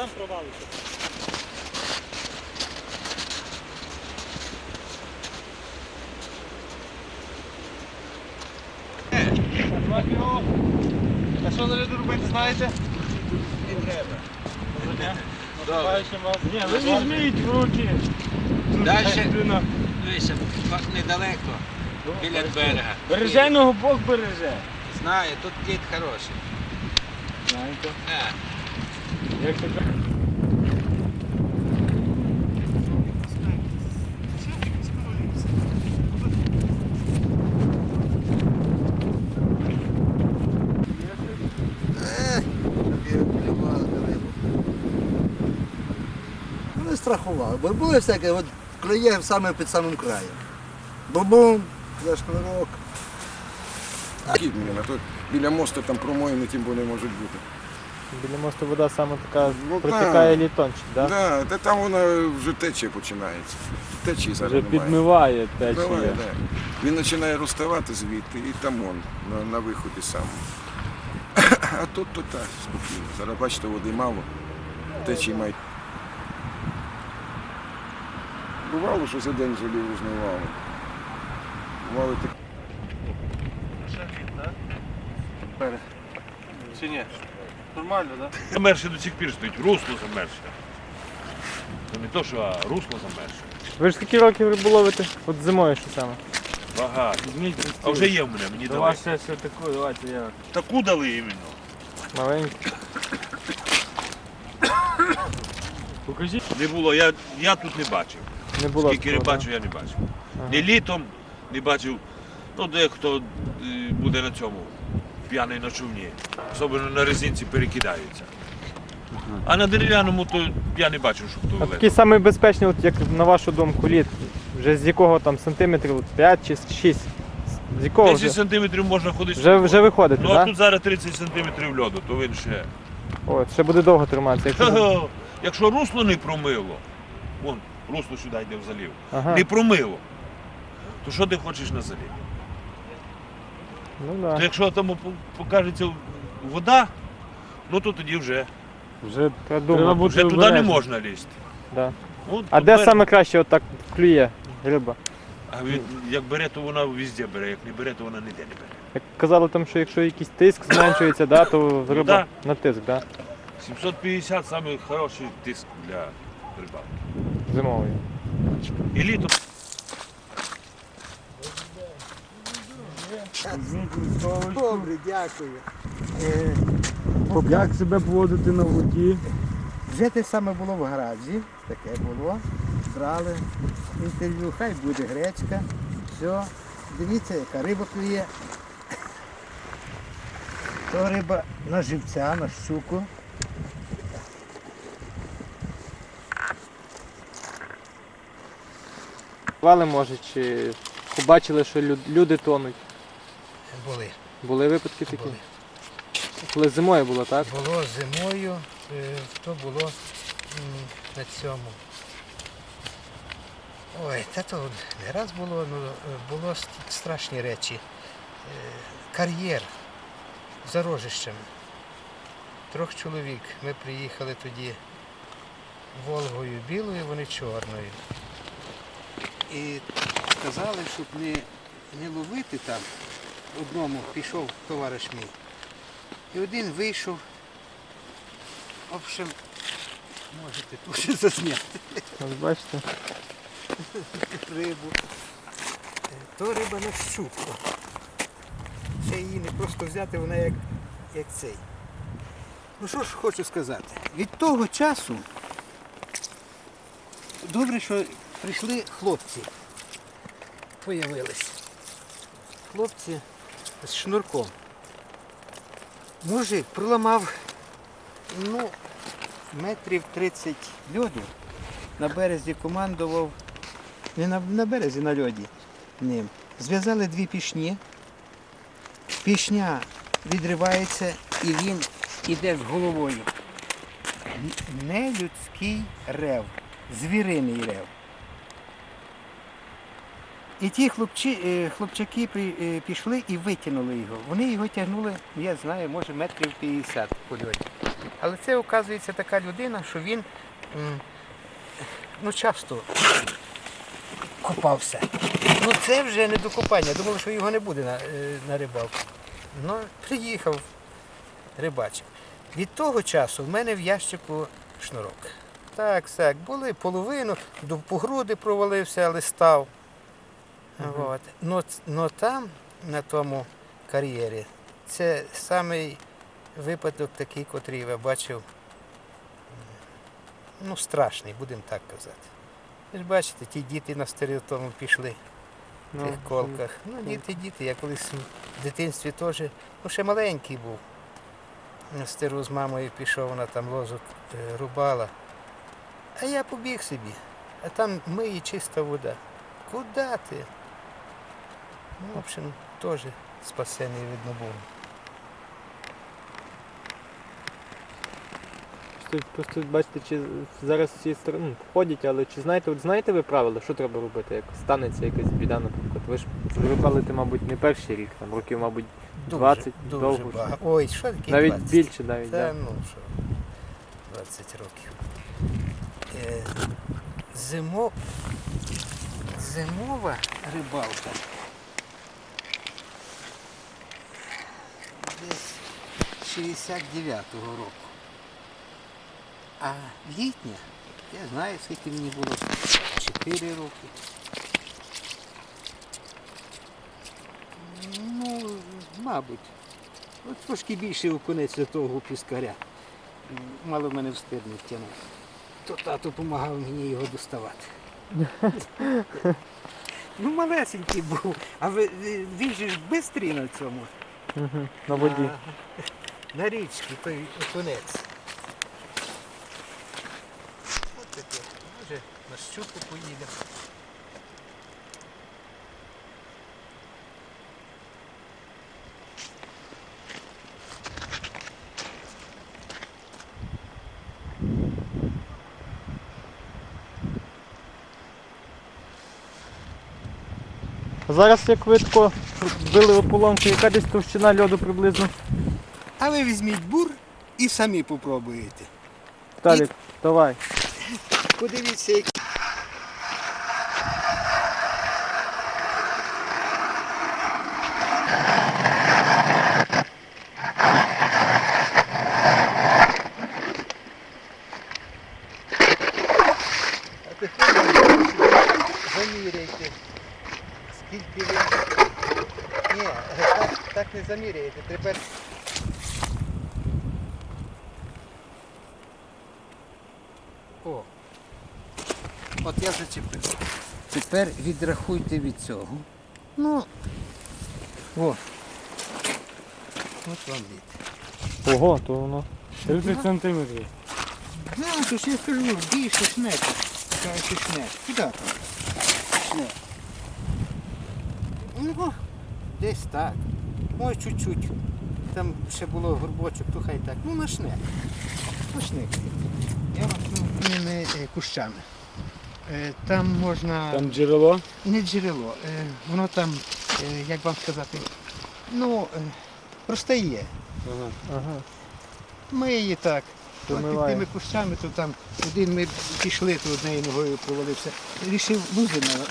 Сам провалився. А що належно робити, знаєте? Бачимо вас. Ні, ви візьміть в руки. Дальше, дивися, недалеко, біля берега. Береженого Бог береже. Знаю, тут кіт хороший. Знаєте, Е, кажуть. Ну, страхували, бо були всяке, от клює саме під самим краєм. Бубум, за шнурок. Біля мосту там промоїни тим більше можуть бути. Біля мосту вода саме така Ну, протікає так. літончик, так? Да, та там вона вже течія починається. Течії зараз Вже немає. підмиває Давай, течія. да. Він починає розставати звідти і там он, на, на виході сам. А тут то так, спокійно. Зараз бачите, води мало, течії мають. Бувало, що за день залів узнавали. Бувало таке. Чи ні? Нормально, так? Замерше до сих пір стоїть, русло замерше. Не то, що а русло замерше. Ви ж скільки років рибу ловите? От зимою що саме? Багато. А вже є в мене, мені Давай ще ще таку, давайте я. Таку дали іменно. Маленький. Покажіть. Не було, я, я тут не бачив. Не було. Скільки такого, рибачив, я не бачив. Ага. Ні літом не бачив. Ну, дехто е, буде на цьому п'яний на човні. Особливо на резинці перекидаються. А на дерев'яному то я не бачив, щоб то А велико. такий самий безпечний, от як на вашу думку, лід. Вже з якого там сантиметрів 5 чи 6? З якого 10 вже? сантиметрів можна ходити. Вже, вже виходите, Ну а так? тут зараз 30 сантиметрів льоду, то він ще. О, ще буде довго триматися. Якщо... Ха-ха. Якщо русло не промило, вон, русло сюди йде в залів, Ага. не промило, то що ти хочеш на залів? Ну То якщо там покажеться вода, ну то тоді вже, Вже треба думати. вже туди не можна лізти. Да. Ну, А де саме краще отак клює риба? А він, як бере, то вона везде бере, як не бере, то вона ніде не бере. Як казали там, що якщо якийсь тиск зменшується, да, то риба да. на тиск, да? 750 самий хороший тиск для рибалки. Зимовий. І літом. Добре, дякую. Е, Як себе поводити на воді? Вже те саме було в гаражі, таке було. Брали інтерв'ю, хай буде гречка. Все. Дивіться, яка риба клює. То риба на живця, на щуку. Вали, може, чи побачили, що лю- люди тонуть. Були. Були випадки такі? Були. Коли зимою було, так? Було зимою, е, то було на цьому. Ой, та то не раз було, ну, е, було страшні речі. Е, Кар'єр за рожищем. Трьох чоловік. Ми приїхали тоді Волгою білою, вони чорною. І сказали, щоб не, не ловити там. Одному пішов товариш мій. І один вийшов. В общем, можете тут засняти Ось бачите. рибу. То риба на щуку. Ще її не просто взяти, вона як, як цей. Ну що ж хочу сказати? Від того часу добре, що прийшли хлопці. Появились. Хлопці з шнурком. Мужик проламав ну, метрів 30 льоду. На березі командував, не на, на березі, на льоді ним. Зв'язали дві пішні. Пішня відривається і він іде з головою. Н- Не людський рев, звіриний рев. І ті хлопчі, е, хлопчаки е, пішли і витягнули його. Вони його тягнули, я знаю, може метрів 50 по льоді. Але це, оказується, така людина, що він ну, часто купався. Ну це вже не до купання. Думали, що його не буде на, е, на рибалку. Ну, приїхав, рибачив. Від того часу в мене в ящику шнурок. Так, так, були половину, до груди провалився, але став. От. Но, но там, на тому кар'єрі, це самий випадок такий, котрий я бачив, ну, страшний, будемо так казати. Ви ж бачите, ті діти на стереотому пішли в тих колках. Ну, діти, діти. Я колись в дитинстві теж, ну ще маленький був. На стеру з мамою пішов, вона там лозу е, рубала. А я побіг собі. А там миє чиста вода. Куда ти? Ну, в общем, теж спасений видно був. Просто, просто бачите, чи зараз всі сторони ну, ходять, але чи знаєте, от знаєте ви правила, що треба робити, як станеться якась біда, наприклад. Ви ж рибалите, мабуть, не перший рік, там років, мабуть, 20 дуже довго. багато. Ой, що таке навіть 20? більше навіть. Та Да. ну що, 20 років. Е, зимо... Зимова рибалка. Десь 69-го року. А літня, я знаю, скільки мені було 4 роки. Ну, мабуть. От трошки більше окунець до того піскаря. Мало в мене в стирні. То тато допомагав мені його доставати. ну, малесенький був. А ви, ви- він же ж бистрий на цьому. Угу. На воді. А, на річці той окунець. От таке. Може на щуку поїдемо. Зараз як ви тако били ополонку, яка десь товщина льоду приблизно? А ви візьміть бур і самі попробуєте. Талік, давай. Подивіться, які. А тепер заміряйте. Скільки ви. Ні, так, так не заміряєте. Тепер О. От я зачепив. Тепер відрахуйте від цього. Ну. О. От вам від. Ого, то воно. 30 сантиметрів. Да, то ж я кажу, більше шнек. Шнек. Куди там? Шнек. Ну, десь так. Може чуть-чуть. Там ще було горбочок, то хай так. Ну, на шнек. Я вам ну, е, кущами. Е, Там можна. Там джерело. Не джерело. е, Воно там, е, як вам сказати, ну, е, простає. Ага. Ага. Ми її так. Під тими кущами, то там один ми пішли, то однією ногою провалився. Рішив лузи на, е,